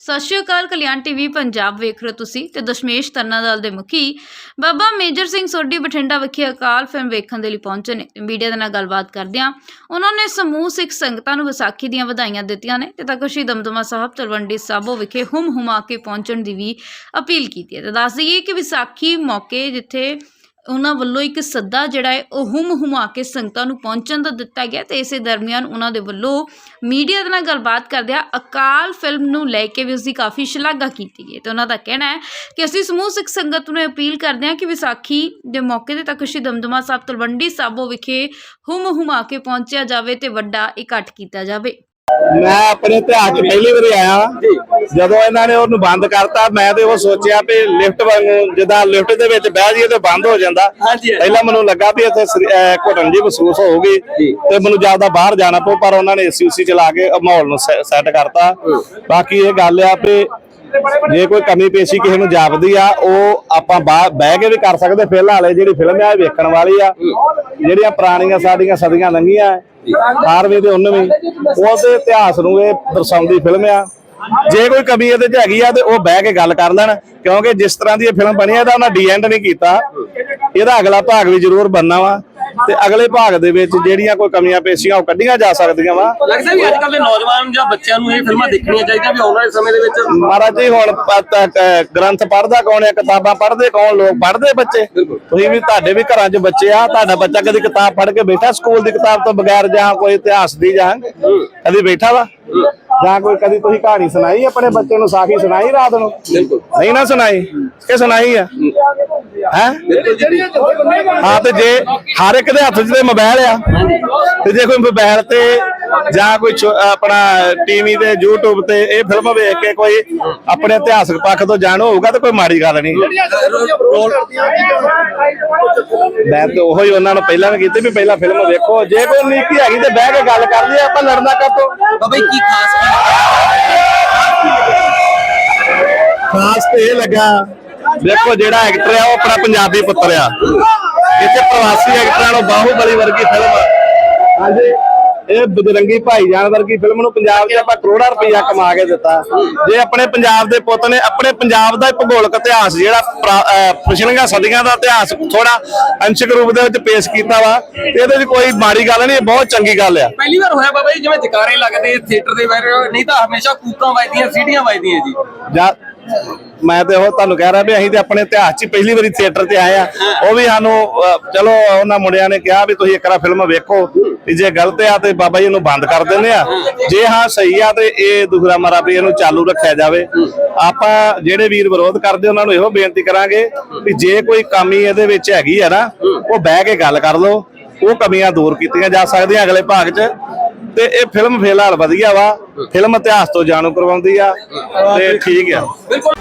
ਸਤਿ ਸ਼੍ਰੀ ਅਕਾਲ, ਕਲਿਆਣ ਟੀਵੀ ਪੰਜਾਬ ਵੇਖ ਰਹੇ ਹੋ ਤੁਸੀਂ ਤੇ ਦਸ਼ਮੇਸ਼ ਤਰਨਾ ਦਲ ਦੇ ਮੁਖੀ ਬਾਬਾ ਮੇਜਰ ਸਿੰਘ ਸੋਢੀ ਬਠਿੰਡਾ ਵਿਖੇ ਅਕਾਲ ਫਿਲਮ ਵੇਖਣ ਦੇ ਲਈ ਪਹੁੰਚੇ ਨੇ। ਮੀਡੀਆ ਦੇ ਨਾਲ ਗੱਲਬਾਤ ਕਰਦਿਆਂ ਉਹਨਾਂ ਨੇ ਸਮੂਹ ਸਿੱਖ ਸੰਗਤਾਂ ਨੂੰ ਵਿਸਾਖੀ ਦੀਆਂ ਵਧਾਈਆਂ ਦਿੱਤੀਆਂ ਨੇ ਤੇ ਤਖਸ਼ੀ ਦਮਦਮਾ ਸਾਹਿਬ ਤਲਵੰਡੀ ਸਾਬੋ ਵਿਖੇ ਹੁਮ ਹੁਮਾ ਕੇ ਪਹੁੰਚਣ ਦੀ ਵੀ ਅਪੀਲ ਕੀਤੀ ਹੈ। ਤੇ ਦੱਸ ਦਈਏ ਕਿ ਵਿਸਾਖੀ ਮੌਕੇ ਜਿੱਥੇ ਉਹਨਾਂ ਵੱਲੋਂ ਇੱਕ ਸੱਦਾ ਜਿਹੜਾ ਹੈ, ਉਹ ਹੁਮ ਹੁਮਾ ਕੇ ਸੰਗਤਾਂ ਨੂੰ ਪਹੁੰਚਣ ਦਾ ਦਿੱਤਾ ਗਿਆ ਤੇ ਇਸੇ ਦਰਮਿਆਨ ਉਹਨਾਂ ਦੇ ਵੱਲੋਂ ਮੀਡੀਆ ਦੇ ਨਾਲ ਗੱਲਬਾਤ ਕਰਦਿਆਂ ਅਕਾਲ ਫਿਲਮ ਨੂੰ ਲੈ ਕੇ ਵੀ ਉਸ ਦੀ ਕਾਫੀ ਸ਼ਲਾਘਾ ਕੀਤੀ ਗਈ ਹੈ। ਤੇ ਉਹਨਾਂ ਦਾ ਕਹਿਣਾ ਹੈ ਕਿ ਅਸੀਂ ਸਮੂਹ ਸਿੱਖ ਸੰਗਤ ਨੂੰ ਅਪੀਲ ਕਰਦੇ ਹਾਂ ਕਿ ਵਿਸਾਖੀ ਦੇ ਮੌਕੇ ਤੇ ਤਖਤ ਸ਼੍ਰੀ ਦਮਦਮਾ ਸਾਹਿਬ ਤਲਵੰਡੀ ਸਾਬੋ ਵਿਖੇ ਹੁਮ ਹੁਮਾ ਕੇ ਪਹੁੰਚਿਆ ਜਾਵੇ ਤੇ ਵੱਡਾ ਇਕੱਠ ਕੀਤਾ ਜਾਵੇ। ਮੈਂ ਆਪਣੇ ਇਤਿਹਾਸ 'ਚ ਪਹਿਲੀ ਵਾਰੀ ਆਇਆ। ਜਦੋਂ ਇਹਨਾਂ ਨੇ ਉਹਨੂੰ ਬੰਦ ਕਰਤਾ ਮੈਂ ਤੇ ਉਹ ਸੋਚਿਆ ਵੀ ਲਿਫਟ ਵਾਂਗੂ ਜਿੱਦਾਂ ਲਿਫਟ ਦੇ ਵਿੱਚ ਬਹਿ ਜਾਈਏ ਤੇ ਬੰਦ ਹੋ ਜਾਂਦਾ। ਪਹਿਲਾਂ ਮੈਨੂੰ ਲੱਗਾ ਵੀ ਇੱਥੇ ਘੁਟਨ ਜੀ ਮਹਿਸੂਸ ਹੋਊਗੀ ਤੇ ਮੈਨੂੰ ਜ਼ਿਆਦਾ ਬਾਹਰ ਜਾਣਾ ਪਊ ਪਰ ਉਹਨਾਂ ਨੇ ਏਸੀ ਉਸੀ ਚਲਾ ਕੇ ਮਾਹੌਲ ਨੂੰ ਸੈੱਟ ਕਰਤਾ। ਬਾਕੀ ਇਹ ਗੱਲ ਆ ਵੀ ਜੇ ਕੋਈ ਕਮੀ ਪੇਸ਼ੀ ਕਿਸੇ ਨੂੰ ਜਾਪਦੀ ਆ, ਉਹ ਆਪਾਂ ਬਾਹਰ ਬਹਿ ਕੇ ਵੀ ਕਰ ਸਕਦੇ, ਫਿਲਹਾਲ ਇਹ ਜਿਹੜੀ ਫਿਲਮ ਆ, ਇਹ ਵੇਖਣ ਵਾਲੀ ਆ। ਜਿਹੜੀਆਂ ਪੁਰਾਣੀਆਂ ਸਾਡੀਆਂ ਸਦੀਆਂ ਲੰਘੀਆਂ 18ਵੀਂ ਤੇ 19ਵੀਂ ਉਹਦੇ ਇਤਿਹਾਸ ਨੂੰ ਇਹ ਦਰਸਾਉਂਦੀ ਫਿਲਮ ਆ। ਜੇ ਕੋਈ ਕਮੀ ਇਹਦੇ ਚ ਹੈਗੀ ਆ, ਤੇ ਉਹ ਬਹਿ ਕੇ ਗੱਲ ਕਰ ਲੈਣ, ਕਿਉਂਕਿ ਜਿਸ ਤਰ੍ਹਾਂ ਦੀ ਇਹ ਫਿਲਮ ਬਣੀ ਆ, ਇਹਦਾ ਉਹਨਾਂ ਡੀ ਐਂਡ ਨਹੀਂ ਕੀਤਾ। ਇਹਦਾ ਅਗਲਾ ਭਾਗ ਵੀ ਜ਼ਰੂਰ ਬਣਨਾ ਵਾ। ਤੇ ਅਗਲੇ ਭਾਗ ਦੇ ਵਿੱਚ ਜਿਹੜੀਆਂ ਕੋਈ ਕਮੀਆਂ ਪੇਸ਼ੀਆਂ ਉਹ ਕੱਢੀਆਂ ਜਾ ਸਕਦੀਆਂ ਵਾ। ਲੱਗਦਾ ਵੀ ਅੱਜ ਕੱਲ੍ਹ ਦੇ ਨੌਜਵਾਨ ਜਾਂ ਬੱਚਿਆਂ ਨੂੰ ਇਹ ਫਿਲਮਾਂ ਦੇਖਣੀਆਂ ਚਾਹੀਦੀਆਂ ਵੀ ਆਉਣ ਵਾਲੇ ਸਮੇਂ ਦੇ ਵਿੱਚ। ਮਹਾਰਾਜ ਜੀ ਹੁਣ ਗ੍ਰੰਥ ਪੜ੍ਹਦਾ ਕੌਣ ਹੈ ਕਿਤਾਬਾਂ ਪੜ੍ਹਦੇ ਕੌਣ ਲੋਕ ਪੜ੍ਹਦੇ ਬੱਚੇ? ਤੁਸੀਂ ਵੀ ਤੁਹਾਡੇ ਵੀ ਘਰਾਂ 'ਚ ਬੱਚੇ ਆ ਤੁਹਾਡਾ ਬੱਚਾ ਕਦੀ ਕਿਤਾਬ ਪੜ੍ਹ ਕੇ ਬੈਠਾ ਸਕੂਲ ਦੀ ਕਿਤਾਬ ਤੋਂ ਬਗੈਰ ਜਾਂ ਕੋਈ ਇਤਿਹਾਸ ਦੀ ਜਾਂ ਕਦੀ ਬੈਠਾ ਵਾ? ਜਾਂ ਕੋਈ ਕਦੀ ਤੁਸੀਂ ਕਹਾਣੀ ਸੁਣਾਈ ਆਪਣੇ ਬੱਚੇ ਨੂੰ ਸਾਖੀ ਸੁਣਾਈ ਰਾਤ ਨੂੰ? ਨਹੀਂ ਨਾ ਸੁਣਾਈ। ਕਿ ਸੁਣਾਈ ਆ। ਹੈ? ਹਾਂ ਤੇ ਜੇ ਹਰ ਇੱਕ ਦੇ ਹੱਥ 'ਚ ਤੇ ਮੋਬਾਈਲ ਆ ਤੇ ਜੇ ਕੋਈ ਮੋਬਾਈਲ ਤੇ ਜਾਂ ਕੋਈ ਆਪਣਾ ਟੀਵੀ ਤੇ YouTube ਤੇ ਇਹ ਫਿਲਮ ਵੇਖ ਕੇ ਕੋਈ ਆਪਣੇ ਇਤਿਹਾਸਕ ਪੱਖ ਤੋਂ ਜਾਣੂ ਹੋਊਗਾ ਤਾਂ ਕੋਈ ਮਾੜੀ ਗੱਲ ਨਹੀਂ। ਮੈਂ ਤੇ ਉਹੋ ਹੀ ਉਹਨਾਂ ਨੂੰ ਪਹਿਲਾਂ ਵੀ ਕੀਤੀ ਵੀ ਪਹਿਲਾਂ ਫਿਲਮ ਵੇਖੋ। ਜੇ ਕੋਈ ਨੀਤੀ ਹੈਗੀ ਤੇ ਬਹਿ ਕੇ ਗੱਲ ਕਰ ਲਈ ਆਪਾਂ ਲੜਨਾ ਕਾਤੋਂ ਬਾਬਾ ਜੀ ਕੀ ਖਾਸ ਖਾਸ ਤੇ ਇਹ ਲੱਗਾ ਦੇਖੋ ਜਿਹੜਾ ਐਕਟਰ ਆ ਉਹ ਆਪਣਾ ਪੰਜਾਬੀ ਪੁੱਤਰ ਆ। ਇੱਥੇ ਪ੍ਰਵਾਸੀ ਐਕਟਰਾਂ ਨੂੰ ਬਾਹੂਬਲੀ ਵਰਗੀ ਫਿਲਮ ਹਾਂਜੀ। ਇਹ ਬਜਰੰਗੀ ਭਾਈਜਾਨ ਵਰਗੀ ਫਿਲਮ ਨੂੰ ਪੰਜਾਬ 'ਚ ਆਪਾਂ ਕਰੋੜਾਂ ਰੁਪਈਆ ਕਮਾ ਕੇ ਦਿੱਤਾ। ਜੇ ਆਪਣੇ ਪੰਜਾਬ ਦੇ ਪੁੱਤ ਨੇ ਆਪਣੇ ਪੰਜਾਬ ਦਾ ਭੂਗੋਲਕ ਇਤਿਹਾਸ ਜਿਹੜਾ ਪਿਛਲੀਆਂ ਸਦੀਆਂ ਦਾ ਇਤਿਹਾਸ ਥੋੜਾ ਅੰਸ਼ਕ ਰੂਪ ਦੇ ਵਿੱਚ ਪੇਸ਼ ਕੀਤਾ ਵਾ ਇਹਦੇ ਵਿੱਚ ਕੋਈ ਮਾੜੀ ਗੱਲ ਨਹੀਂ ਬਹੁਤ ਚੰਗੀ ਗੱਲ ਆ। ਪਹਿਲੀ ਵਾਰ ਹੋਇਆ ਬਾਬਾ ਜੀ ਜਿਵੇਂ ਜਕਾਰੇ ਲੱਗਦੇ ਥੀਏਟਰ ਦੇ ਬਾਹਰ ਨਹੀਂ ਤਾਂ ਹਮੇਸ਼ਾ ਕੂਕਾਂ ਵੱਜਦੀਆਂ ਸੀਟੀਆਂ ਵੱਜਦੀਆਂ ਜੀ। ਜਾਂ ਮੈਂ ਤੇ ਉਹ ਤੁਹਾਨੂੰ ਕਹਿ ਰਿਹਾ ਵੀ ਅਸੀਂ ਤੇ ਆਪਣੇ ਇਤਿਹਾਸ 'ਚ ਪਹਿਲੀ ਵਾਰੀ ਥੀਏਟਰ ਤੇ ਆਏ ਆ। ਉਹ ਵੀ ਸਾਨੂੰ ਚਲੋ, ਉਹਨਾਂ ਮੁੰਡਿਆਂ ਨੇ ਕਿਹਾ ਵੀ ਤੁਸੀਂ ਇੱਕ ਵਾਰ ਫਿਲਮ ਵੇਖੋ ਵੀ ਜੇ ਗਲਤ ਆ ਤੇ ਬਾਬਾ ਜੀ ਇਹਨੂੰ ਬੰਦ ਕਰ ਦਿੰਦੇ ਆ। ਜੇ ਹਾਂ ਸਹੀ ਆ ਤੇ ਇਹ ਦੂਸਰਾ ਮਾਰਾ ਵੀ ਇਹਨੂੰ ਚਾਲੂ ਰੱਖਿਆ ਜਾਵੇ। ਆਪਾਂ ਜਿਹੜੇ ਵੀਰ ਵਿਰੋਧ ਕਰਦੇ, ਉਹਨਾਂ ਨੂੰ ਇਹੋ ਬੇਨਤੀ ਕਰਾਂਗੇ ਵੀ ਜੇ ਕੋਈ ਕਮੀ ਇਹਦੇ ਵਿੱਚ ਹੈਗੀ ਆ ਨਾ, ਉਹ ਬਹਿ ਕੇ ਗੱਲ ਕਰ ਲਓ। ਉਹ ਕਮੀਆਂ ਦੂਰ ਕੀਤੀਆਂ ਜਾ ਸਕਦੀਆਂ ਅਗਲੇ ਭਾਗ 'ਚ। ਤੇ ਇਹ ਫਿਲਮ ਫਿਲਹਾਲ ਵਧੀਆ ਵਾ। ਫਿਲਮ ਇਤਿਹਾਸ ਤੋਂ ਜਾਣੂ ਕਰਵਾਉਂਦੀ ਆ। ਤੇ ਠੀਕ ਆ। ਬਿਲਕੁਲ।